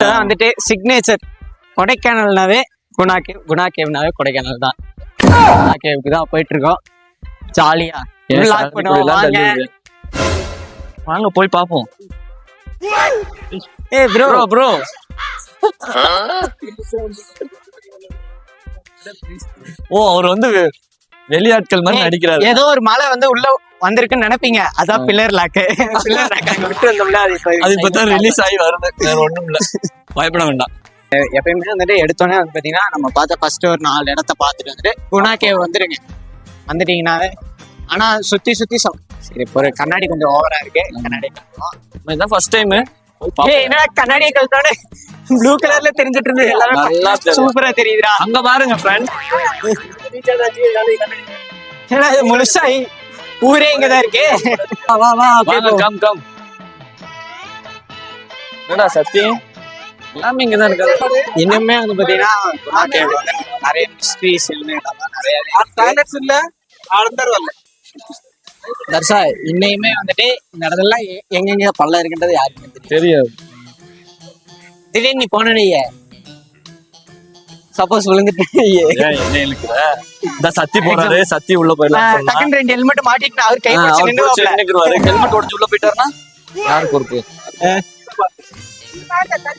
வந்துட்டு சிக்னேச்சர் கொடைக்கானல்னாவே குணா கேவ் குணா கேவ்னாவே கொடைக்கானல் தான் குணா கேவுக்கு தான் போயிட்டு இருக்கோம் ஜாலியா பண்ணுவோம். வாங்க. வாங்க போய் பாப்போம் ஏ ப்ரோ ப்ரோ ப்ரோ ஓ அவர் வந்து வெளியாட்கள் மாதிரி நடிக்கிறாரு. ஏதோ ஒரு மலை வந்து உள்ள வந்திருக்குன்னு நினைப்பீங்க. அதான் பில்லர் லாக்கு பில்லர் லாக் அங்க விட்டு வந்தோம்ல அது இப்ப அது இப்பதான் ரிலீஸ் ஆகி வருது. வேற ஒண்ணும் இல்ல. பயப்பட வேண்டாம். எப்பயுமே வந்துட்டு எடுத்தோன்னே வந்து பாத்தீங்கன்னா நம்ம பார்த்த ஃபர்ஸ்ட் ஒரு நாலு இடத்த பார்த்துட்டு வந்துட்டு குணா கேவ் வந்துருங்க. வந்துட்டீங்கன்னாவே ஆனா சுத்தி சுத்தி சொ- சரி இப்போ ஒரு கண்ணாடி கொஞ்சம் ஓவரா இருக்கு. கண்ணாடி கழட்டுவோம். இதான் ஃபர்ஸ்ட் டைம் ஏய் என்ன கண்ணாடியை கழட்டோட ப்ளூ கலர்ல தெரிஞ்சிட்டு இருந்தது. நல்லா எல்லாமே. சூப்பரா தெரியுதுடா. அங்க பாருங்க ஃப்ரெண்ட் ஏன்னா இது ஊரே இங்கதான் இருக்கு. வா, வா வாங்க. கம் கம் என்னடா சத்தி? எல்லாமே இங்கதான் இருக்காது இன்னுமே வந்து பாத்தீங்கன்னா நிறைய மிஸ்ட்ரிஸ் நிறைய இல்ல? தர்ஷா இன்னையுமே வந்துட்டு இந்த இடத்துல எங்கெங்க பள்ளம் இருக்குன்றது யாருக்குமே தெரியும் தெரியாது. திடீர்னு நீ போனே சப்போஸ் விழுந்துட்டு ஏன் என்ன இழுக்கிற? இந்த சத்தி போறாரு சத்தி உள்ள போயிடலாம் சொன்னா. டக்குன்னு ரெண்டு ஹெல்மெட் மாட்டிட்டு அவர் கை பிடிச்சு. ஹெல்மெட் உடைஞ்சு உள்ள போயிட்டாருன்னா? யாரு பொறுப்பு?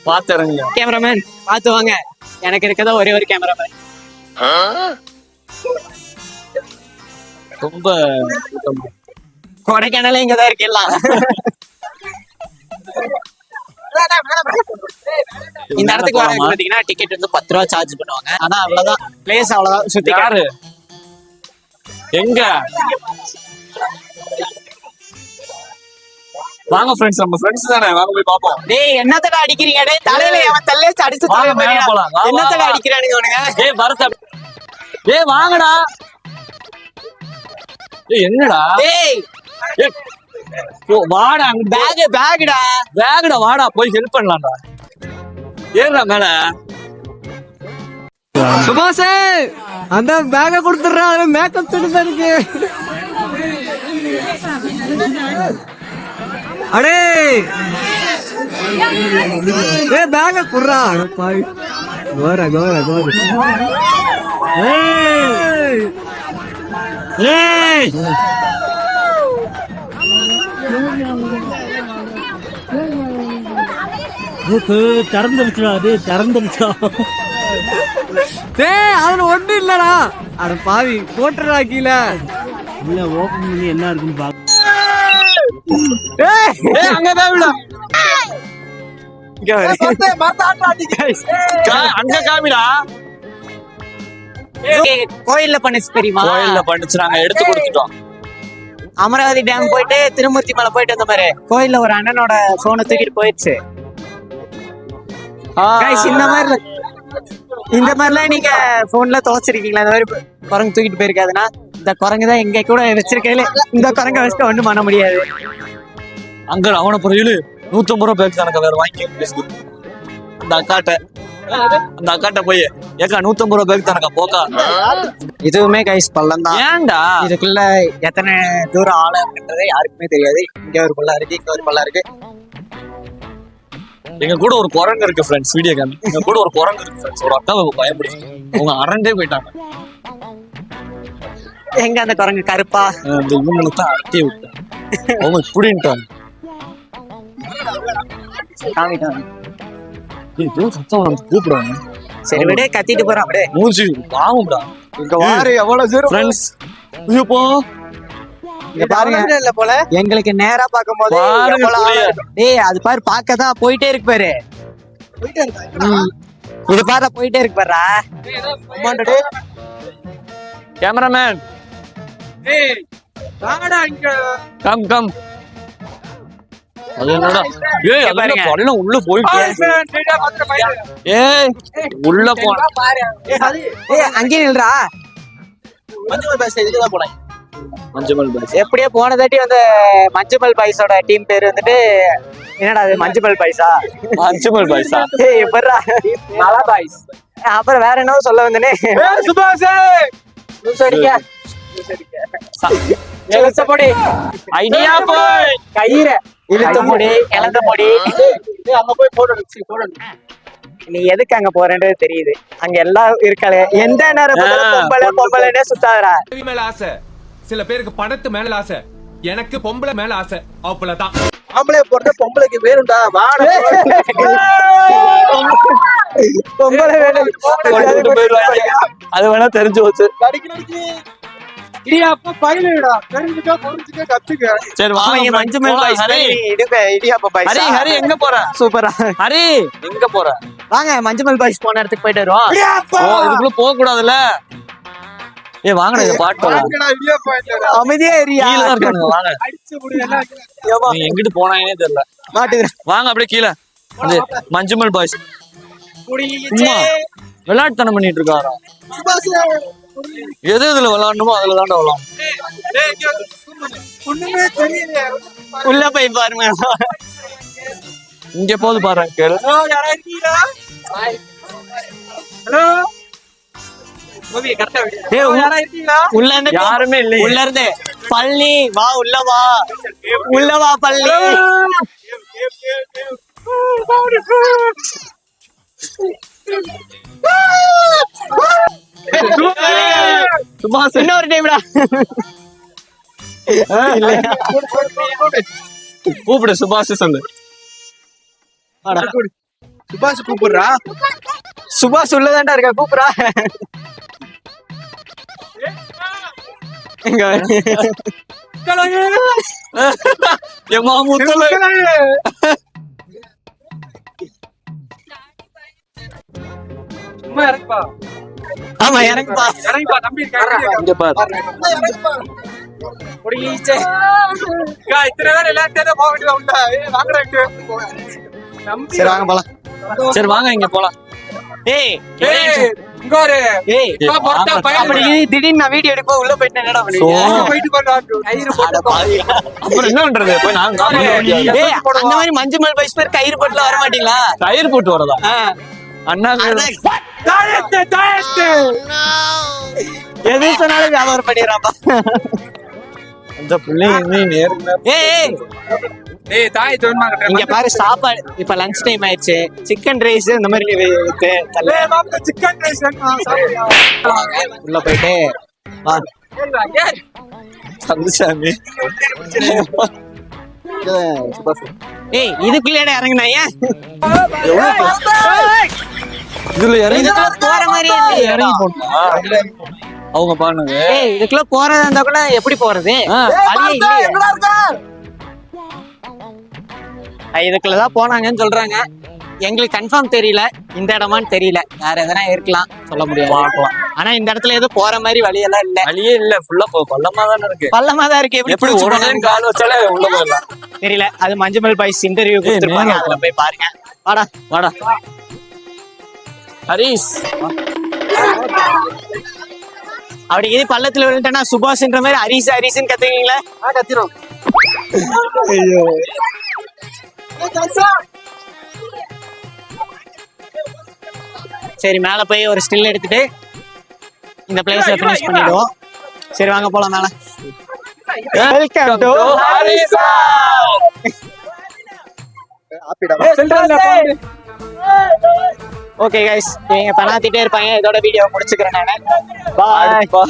பாத்து இறங்குங்க. கேமராமேன் பார்த்து வாங்க. எனக்கு இருக்கதா ஒரே ஒரு கேமராமேன் ரொம்ப. கொடைக்கானல இங்கதான் இருக்கு இந்த இடத்துக்கு வர? பாத்தீங்கன்னா டிக்கெட் வந்து பத்து ரூபா சார்ஜ் பண்ணுவாங்க. ஆனா அவ்வளவுதான். பிளேஸ் அவ்வளவுதான். சுத்தி யாரு? எங்க? வாங்க ஃப்ரெண்ட்ஸ் நம்ம ஃப்ரெண்ட்ஸ் தானே. வாங்க போய் பாப்போம். டேய் என்னத்தடா அடிக்கிறீங்க? டேய் தலையில அவன் தள்ளியே அடிச்சு வாங்க, தலையில மேல. போலாம். என்னத்தடா. அடிக்கிறானுங்க அவனுங்க? ஏய் பரத் ஏய் வாங்கடா. ஏய் என்னடா? டேய். வாடா அங்க பேக் பேக்டா. வேகடா வாடா போய் ஹெல்ப் பண்ணலாம்டா. ஏறா மேல. சுபாஷ் அந்த பேக கொடுத்துறா மேக்கப் செட் இருக்கு. அடே. ஏ குடுறா. அட கோர கோர கோர. ஏய். ஏய். திறந்துருச்சுடா அது திறந்துருச்சா? டேய் அதுல ஒண்ணு இல்லடா. அட பாவி போட்டுறா கீழ. உள்ள ஓபன் பண்ணி என்ன இருக்குன்னு பாக்க ஏய் ஏய் அங்க தான் விடு. அங்க காமிடா. கோயில்ல பண்ணுச்சு தெரியுமா? கோயில்ல பண்ணிச்சு நாங்க எடுத்து கொடுத்துட்டோம். அமராவதி டேம் போயிட்டு திருமூர்த்தி மலை போயிட்டு வந்த மாதிரி. கோயில்ல ஒரு அண்ணனோட போனை தூக்கிட்டு போயிடுச்சு. Guys, இந்த மாதிரி இந்த மாதிரிலாம் நீங்க போன்ல துவச்சிருக்கீங்களா இந்த மாதிரி குரங்கு தூக்கிட்டு போயிருக்காதுன்னா இந்த குரங்கு தான் எங்க கூட வச்சிருக்கையில இந்த குரங்க வச்சுட்டு ஒண்ணும் பண்ண முடியாது. அங்க அவன புரியல நூத்தம்பது ரூபா பேக் எனக்கு வேற வாங்கி அந்த அக்காட்ட. அந்த அக்காட்ட போய். ஏக்கா நூத்தம்பது ரூபா பேக் தானக்கா போக்கா. இதுவுமே கைஸ் பள்ளம் தான். ஏன்டா? இதுக்குள்ள எத்தனை தூரம் ஆளுன்றது யாருக்குமே தெரியாது. இங்க ஒரு பள்ளம் இருக்கு இங்க ஒரு பள்ளம் இருக்கு. எங்க கூட ஒரு குரங்கு இருக்கு ஃப்ரெண்ட்ஸ் வீடியோ கேம் எங்க கூட ஒரு குரங்கு இருக்கு ஃப்ரெண்ட்ஸ் ஒரு அக்காவை பயப்படுச்சு அவங்க அரண்டே போயிட்டாங்க. எங்க அந்த குரங்கு? கருப்பா? அந்த இவங்களுக்கு தான் அரட்டே விட்டேன். அவங்க இப்படின்ட்டாங்க. கூப்பிடுவாங்க சரி விடு கத்திட்டு போறான் அப்படியே மூஞ்சி பாவம்டா. இங்க வாரு எவ்வளவு தூரம்? ஃப்ரெண்ட்ஸ் இங்க பாருங்க. இல்ல போல. எங்களுக்கு நேரா புலிய. ஆழம். டேய் அது பாரு பார்க்கதான் போயிட்டே இருக்கு பாரு. ம். இது பாரு போயிட்டே இருக்கு பாருடா. அம்மாண்டா டேய். கேமராமேன் கம் கம் அது என்னடா? ஏய் அது உள்ள போயிட்டு ஏய் உள்ள போன ஏய் அங்கே நில்றா. மஞ்சள் பாய்ஸ். எப்படியோ போன தாட்டி வந்து மஞ்சுமல் பாய்ஸோட டீம் பேர் வந்துட்டு என்னடா அது மஞ்சுமல் பாய்ஸா? மஞ்சள் பாய்ஸா? ஏய் எப்படிடா மலா பாய்ஸ். அப்புறம் வேற என்ன சொல்ல வந்தனே. சுபாஷ்! லூசடிக்க. போடி ஐடியா போய். கயிற. இழுத்த முடி இழந்த முடி. அங்க போய் போட்டோ போட்டோ நீ எதுக்கு அங்க போறேன்றது தெரியுது. அங்க எல்லாம் இருக்காளே எந்த நேரம் பொம்பளை பொம்பளைனே சுத்தாதடா. மனைவி மேல ஆசை. சில பேருக்கு பணத்து மேல ஆசை. எனக்கு பொம்பளை மேல ஆசை. அவ்வளவுதான். ஆம்பளை போட்ட பொம்பளைக்கு வேணும்டா வாட. பொம்பளை வேணும். அது வேணா தெரிஞ்சு வச்சு சரி அவங்க வாங்க மஞ்சு மேல் பாய்ஸ் ஹரி. இடுப்ப இடியாப்ப பாய்ஸ் ஹரி ஹரி எங்க போற? சூப்பரா. ஹரி. எங்க போற? வாங்க மஞ்சு மேல் பாய்ஸ் போன இடத்துக்கு போயிட்டு வருவோம். ஓ இதுக்குள்ள போக கூடாதுல்ல ஏ வாங்கடா இந்த பாட்டு போலாம் அமைதியா ஏரியா கீழ வாங்க. நீ எங்கிட்டு போனாங்கன்னே தெரியல. மாட்டுக்கிறேன் வாங்க அப்படியே கீழே. மஞ்சுமல் பாய்ஸ் சும்மா. விளையாட்டுத்தனம் பண்ணிட்டு இருக்காரா? எது இதுல விளையாடணுமோ அதுல தான்டா விளையாடணும். உள்ள போய் பாருங்க. இங்க போது பாரு கேளு. ஏய், உள்ள- உள்ள இருந்து யாருமே இல்லையே. உள்ள இருந்து. பள்ளி வா உள்ள வா. உள்ள வா பள்ளி. சும்மா இன்னொரு டைம்டா கூப்பிடு சுபாஷ் சொல்லு. சுபாஷ் கூப்பிடுறா? சுபாஷ் உள்ளதாண்டா இருக்கா? கூப்பிடா எங்க எம்மா முத்தல ஆமா இறங்குப்பா இங்க பாரு சரி வாங்க போலாம் சரி வாங்க இங்க போலாம் ஏய் ஏய், ஏய், வாங்க. அப்படி திடீர்னு நான் வீடியோ எடுப்ப உள்ள போயிட்டு என்னடா. அப்புறம் என்ன பண்றது? போய் ஏய் அந்த மாதிரி மஞ்சு மேல் பைஸ் பேர் கயிறு போட்டுல வர மாட்டீங்களா? டயர் போட்டு வரதா? அண்ணா எது சொன்னாலும் வியாபாரம் பண்ணிடுறாப்பா அந்த பிள்ளைங்க ஏய் ஏய் இங்க பாரு சாப்பாடு இப்ப லஞ்ச் டைம் ஆயிடுச்சு. சிக்கன் ரைஸ் இந்த மாதிரி இருக்கு. உள்ள போயிட்டு வா. சந்துசாமி ஏய் இதுக்குள்ளே இறங்குனா ஏன்? இதுல இறங்கி போற மாதிரி இறங்கி. போட்டா அவங்க பாருங்க ஏய் இதுக்குள்ள போறதா இருந்தா கூட எப்படி போறது? அஹ் இதுக்குள்ளதான் போனாங்கன்னு சொல்றாங்க. எங்களுக்கு கன்ஃபார்ம் தெரியல. இந்த இடமான்னு தெரியல. வேற எதனா இருக்கலாம். சொல்ல முடியாது. பார்க்கலாம். ஆனா இந்த இடத்துல எதுவும் போற மாதிரி வழியெல்லாம் இல்ல. வழியே இல்ல. ஃபுல்லா பள்ளமா தானே இருக்கு. பள்ளமா தான் இருக்கு. எப்படி டைம் கால் வச்சாலே உள்ள போயிடலாம். தெரியல. அது மஞ்சுமல் பாய்ஸ் இன்டர்வியூ கொடுத்துருப்பாங்க. அதுல போய் பாருங்க. வாடா. வாடா. ஹரிஸ். அப்படி இது பள்ளத்துல விழுந்துட்டேன்னா சுபாஷ்ன்ற மாதிரி ஹரிஸ் ஹரிஸ்ன்னு கத்துவீங்களா? கத்திரும் ஐயோ. சரி மேல போய் ஒரு ஸ்டில் எடுத்துட்டு இந்த பிளேஸ்ல ஃபினிஷ் பண்ணிடுவோம். சரி வாங்க போலாம் மேல. Welcome to Harissa okay guys நீங்க பணாத்திட்டே இருப்பாங்க. இதோட வீடியோ முடிச்சுக்கிறேன் நான். பாய் பா